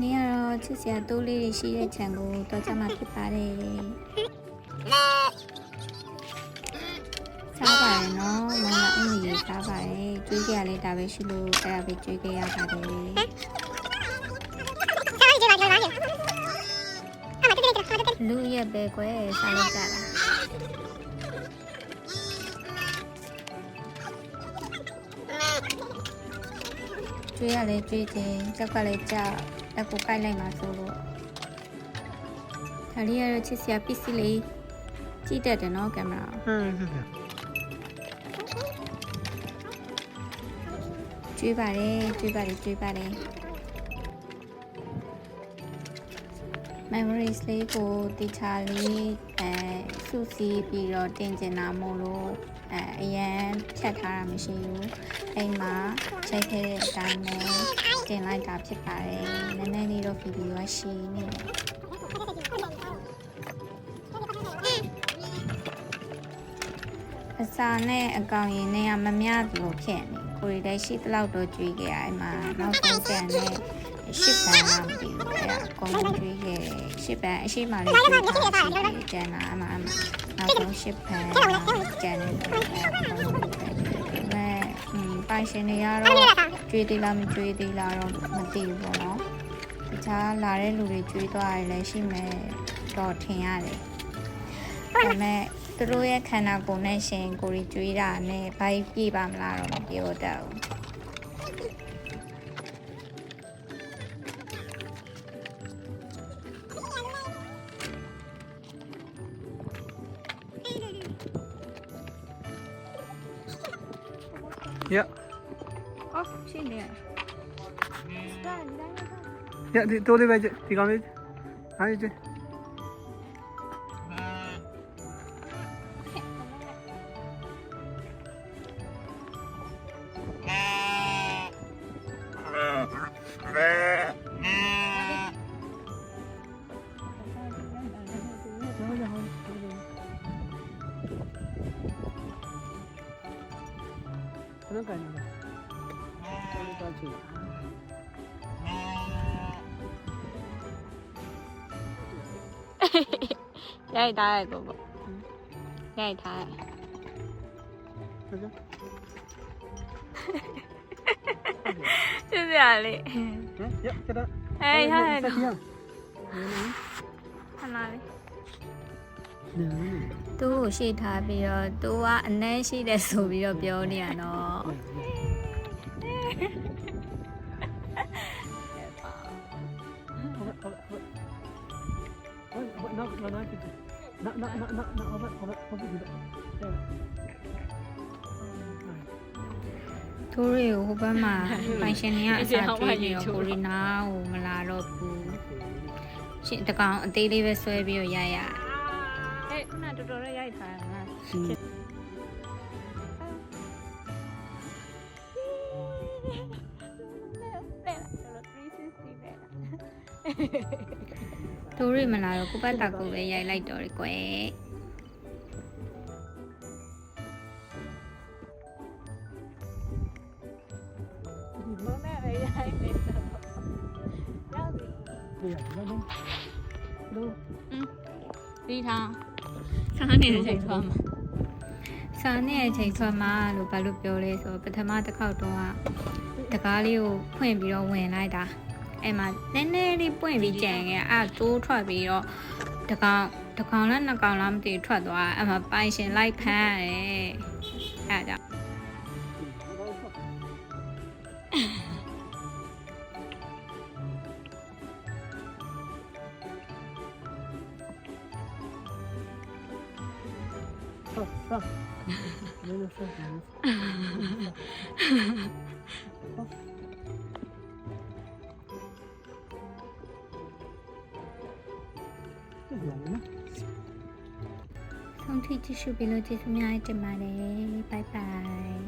နေ့ကတော့ချစ်စရာတိုးလေးတွေရှိတဲ့ခြံကိုတော့ကြမှာဖြစ်ပါတယ်စားပါတယ်နော်မမအင်းကြီးစားပါတယ်ကျွေးကြရလဲဒါပဲရှိလို့အဲ့ဒါပဲကျွေးခဲ့ရပါတယ်လူရက်ပဲကွယ်စားလို့ကြတာကျွေးရလဲကျွေးခြင်းကြောက်ကလည်းကြောက် လက်ကိုကိုက်လိုက်မှာဆိုလို့ဒါလေးကတော့ချစ်စရာပစ္စည်းလေးကြည့်တတ်တယ်နော်ကင်မရာဟမ်ဟမ်ဟမ်ကျွေးပါတယ်ကျွေးပါတယ်ကျွေးပါတယ် memories လေးကိုတိချာလေးအဲစုစည်းပြီးတော့တင်ကျင်တာမို့လို့အဲအရန်ဖြတ်ထားတာမရှိဘူးအိမ်မှာချိန်ခဲ့တဲ့အတိုင်းပဲတင်လိုက်တာဖြစ်ပါတယ်နည်းနည်းလေးတော့ဗီဒီယိုကရှိနေတယ်အစာနဲ့အကောင်ရင်နဲ့ကမမျှသလိုဖြစ်နေ ကိုရီလည်းရှိသလောက်တော့ကြွေးခဲ့ရအဲ့မှာနောက်ဆုံးကန်နဲ့ရှစ်ပန်လားမသိဘူးအဲ့ဒါအကုန်လုံးကြွေးခဲ့တယ်ရှစ်ပန်အရှိမလေးကြွေးထားရှိကျန်တာအမှအမှနောက်ဆုံးရှစ်ပန်ကျန်နေတယ်အဲ့ဒါအကုန်လုံးကြွေးခဲ့တယ်ဒါပေမဲ့อืมပိုင်ရှင်တွေကတော့ကြွေးသေးလားမကြွေးသေးလားတော့မသိဘူးပေါ့နော်တခြားလာတဲ့လူတွေကြွေးသွားတယ်လည်းရှိမယ်တော့ထင်ရတယ်ဒါပေမဲ့ သူတို့ရဲ့ခန္ဓာကိုယ်နဲ့ရှင်ကိုရီကြွေးတာနဲ့ဘာကြီးပြပါမလားတော့မပြောတတ်ဘူးရအော်ရှင်းနေရရဒီတိုးလေးပဲကြည့်ဒီကောင်လေးဟာကြ ည့်ဘယ်လိုကန်လဲတိုးလေးတော့ချီရိုက်ထားရကိုပေါ့ရိုက်ထားရဟုတ်ကဲ့ချစ်စရာလေးဟမ်ရကျတော့အေးဟာတော့ဆက်ရခဏလေးနေ သူ့ကိုရှေ့ထားပြီးတော့သူကအနှဲရှိတယ်ဆိုပြီးတော့ပြောနေရတော့ဟုတ်ဟုတ်ဟုတ်နောက်နောက်နောက်နောက်နောက်နောက်နောက်ဟုတ်ဟုတ်ဟုတ်ဟုတ်သူတွေကိုဟိုဘက်မှာပိုင်ရှင်တွေကအစားကျွေးနေတော့ကိုရီနာကိုမလာတော့ဘူးရှင်တကောင်အသေးလေးပဲဆွဲပြီးတော့ရိုက်ရ ဟဲ့ခုနတော်တော်လေးရိုက်ထားတာငါသူရိမလာတော့ကိုပတ်တာကိုပဲရိုက်လိုက်တော့လေကွယ်ဘုမဲပဲရိုက်နေတော့ရောက်ပြီဘယ်လိုလဲဒီထောင် စားနေတဲ့ချိန်ထွက်မှာစားနေတဲ့ချိန်ထွက်မှာလို့ဘာလို့ပြောလဲဆိုတော့ပထမတစ်ခေါက်တော့ကတကားလေးကိုဖွင့်ပြီးတော့ဝင်လိုက်တာအဲ့မှာနည်းနည်းလေးပွင့်ပြီးကြံခဲ့အဲ့တိုးထွက်ပြီးတော့တကောင်တကောင်လားနှစ်ကောင်လားမသိဘူးထွက်သွားအဲ့မှာပိုင်ရှင်လိုက်ဖမ်းရတယ်အဲ့ဒါကြောင့် ဆုံးထိကြည့်ရှုပြီးလို့ကျေးဇူးများတင်ပါတယ်ဘိုင်ဘိုင်